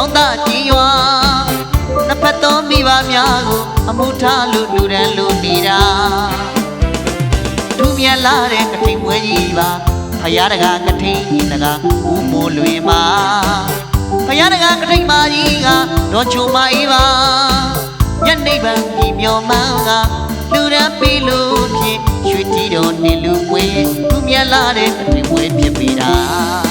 တောင်းတကြည်ရွာနှစ်ဖက်သောမိဘများကိုအမှုထားလို့လူရန်လို့နေတာသူမြတ်လာတဲ့ကထိန်ပွဲကြီးပါဖယားတကာကထိန်တကာဦးမိုးလွင်ပါဖယားတကာကထိန်မာကြီးကတော့ချုံမအေးပါညနေပန်းဒီမျော်မှန်းကလူရန်ပြီလို့ဖြင့်ရွှေတီတော်နေလူပွဲသူမြတ်လာတဲ့ကထိန်ပွဲဖြစ်ပေတာ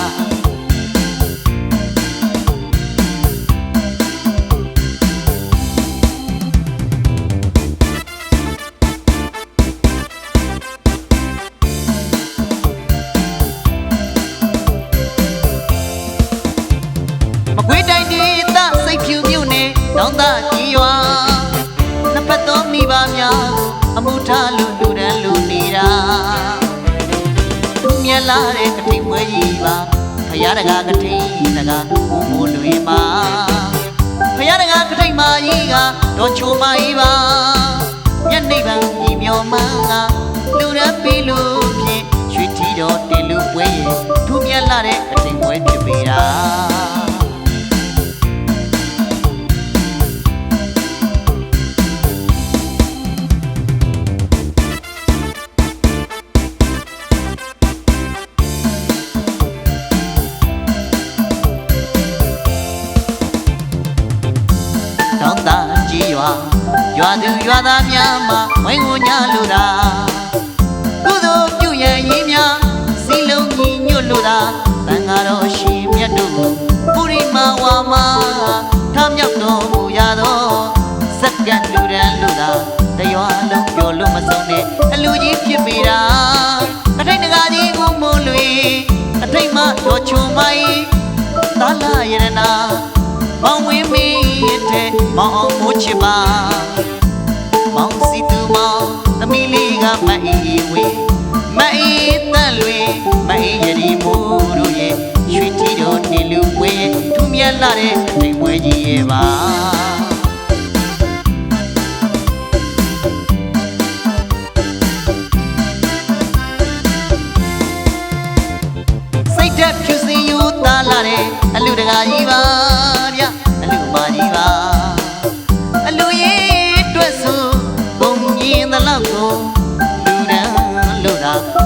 င်းတကြီးရွာနှစ်ဖက်သောမိဘများကိုအမှုထားလို့လူရန်လူနေတာသူမြက်လာတဲ့ကတိမွေးကြီးပါဖယားတကာကတိတကာဦးမိုးလွင်ပါဖယားတကာကတိမာကြီးကတော့ချိုမကြီးပါမျက်နှိပ်ပံညီမျောမှန်းကလူရန်ပြီလို့ဖြင့်ရွှေထီတော်တင်လူပွဲရဲ့သူမြက်လာတဲ့ကတိမွေးဖြစ်ပေတာတော ကြီးရွာရွာသူရွာသားများမှာဝိုင်းဝန်းကြလို့တာကုသိုလ်ပြုရန်ရင်များစီလုံးကြီးညွတ်လို့တာတန်ဃာတော်ရှင်မြတ်တို့ကိုပုရိမာဝါမာထမြောက်တော်မူရသောစက္ကန့်လူရန်လို့တာတရွာလုံးပြောလို့မဆုံးတဲ့အလူကြီးဖြစ်ပေတာအထိတ်တကားကြီးကိုမိုးလွေအထိတ်မှတော်ချုံမိုင်းသာလာယရနာမောင်ဝင်းမင်းတဲ့ မောင်အောင်မိုးချစ်ပါမောင်စီသူမောင်သမီးလေးကမအေးဝေးမအေးတန့်လွေမအေးရဒီမိုးတို့ရဲ့ရွှေတီတော်နေလူပွဲထူးမြတ်လာတဲ့တိမ်ပွဲကြီးရဲ့ပါစိတ်သက်ဖြူစင်ယူသားလာတဲ့အလူတကာကြီးပါ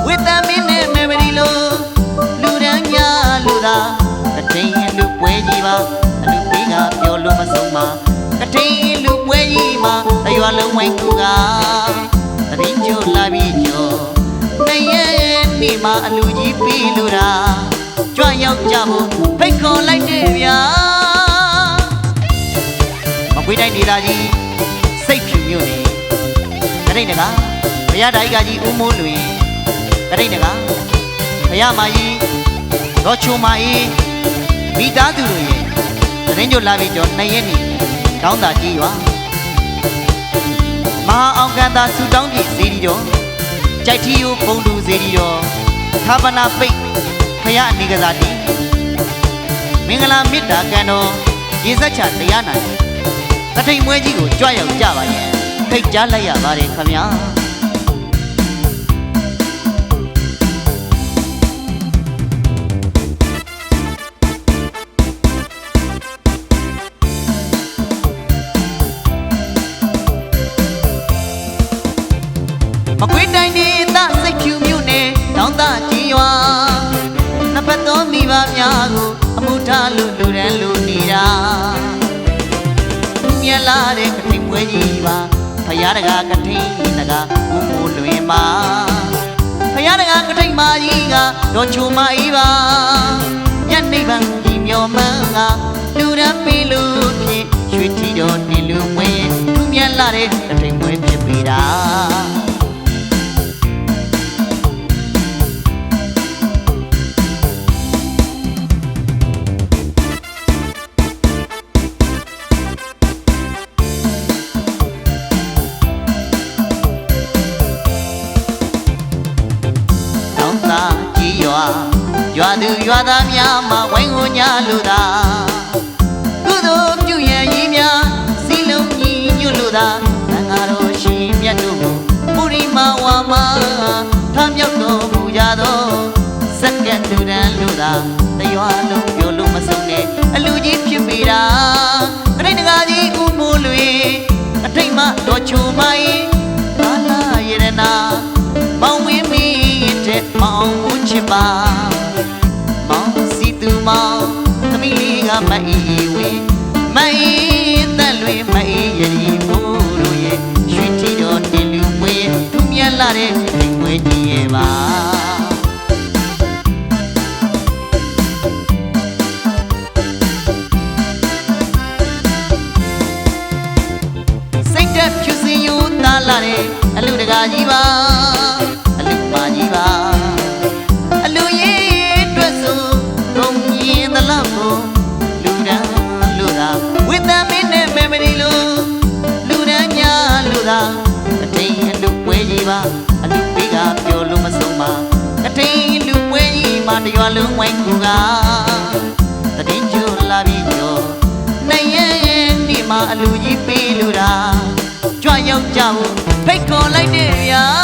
ဝိတမင်းနဲ့မေမရီလိုလူရန်များလူတာကတိန်လူပွဲကြီးပါအလူပေးကပြောလို့မဆုံးပါကတိန်လူပွဲကြီးမှာတရွာလုံးဝိုင်းကူကတရင်ကျိုးလာပြီးကျော်နှစ်ရက်နေ့မှာအလူကြီးပြီးလူတာကြွရောက်ကြဖို့ဖိတ်ခေါ်လိုက်တယ်ဗျာမကွေးတိုင်းဒေသကြီးစိတ်ဖြူမြို့နယ်ကရိတ်နကဘုရားတိုင်းကကြီးဦးမိုးလွင် ကရိတ်နကဘုရားမကြီးတော့ချုံမကြီးမိသားစုတို့ရဲ့သတင်းကြိုလာပြီးတော့နှစ်ရက်နေ့တောင်းတာကြီးရွာမဟာအောင်ကန်သာဆူတောင်းပြည်စီဒီတော်ကြိုက်ထီယိုပုံတူစေဒီတော်သာပနာပိတ်ဖရအနေကစားတီမင်္ဂလာမေတ္တာကံတော်ရေစက်ချတရားနိုင်တထိန်မွဲကြီးကိုကြွရောက်ကြပါရဲ့ဖိတ်ကြားလိုက်ရပါတယ်ခမညာ လို့လူရန်လူနေတာသူမြက်လာတဲ့ကထိန်ပွဲကြီးပါဖယားတကာကထိန်တကာဦးမိုးလွင်ပါဖယားတကာကထိန်မာကြီးကတော့ချုံမအေးပါညနေပန်းဒီမျော်မှန်းကလူရန်ပြီလို့ဖြင့်ရွှေထီတော်နေလူမွေးသူမြက်လာတဲ့ကထိန်ပွဲဖြစ်ပေတာတော ရွာသူရွာသားများမှာဝိုင်းဝန်းကြလို့သာကုသိုလ်ပြုရန်ကြီးများစီလုံးကြီးညွတ်လို့သာသံဃာတော်ရှင်မြတ်တို့ကိုပုရိမာဝါမာထမြောက်တော်မူကြသောစက္ကန့်တူရန်လို့သာတရွာလုံးပြောလို့မဆုံးတဲ့အလူကြီးဖြစ်ပေတာအထိတ်တကားကြီးဦးမိုးလွေအထိတ်မှတော်ချုံမရင်ဘာလာရတနာမောင်ဝင်းမင်းတဲ့မောင်ဦးချစ်ပါ ကမအေးဝေးမအေးသက်လွေမအေးရည်မို့လို့ရဲ့ရွှေတီတော်တင်လူမွေးသူမြတ်လာတဲ့အိမ်မွေးကြီးရဲ့ပါစိတ်တက်ဖြူစင်ယူသားလာတဲ့အလူတကာကြီးပါအလူမကြီးပါ လူသာအထိန်အလူပွဲကြီးပါအလူပေးကပြောလို့မဆုံးပါအထိန်လူပွဲကြီးမှာတရွာလုံးဝိုင်းကူကတတိကျလာပြီးကျော်နိုင်ရဲ့ဒီမှာအလူကြီးပေးလူတာကြွရောက်ကြဖို့ဖိတ်ခေါ်လိုက်တဲ့ဗျာ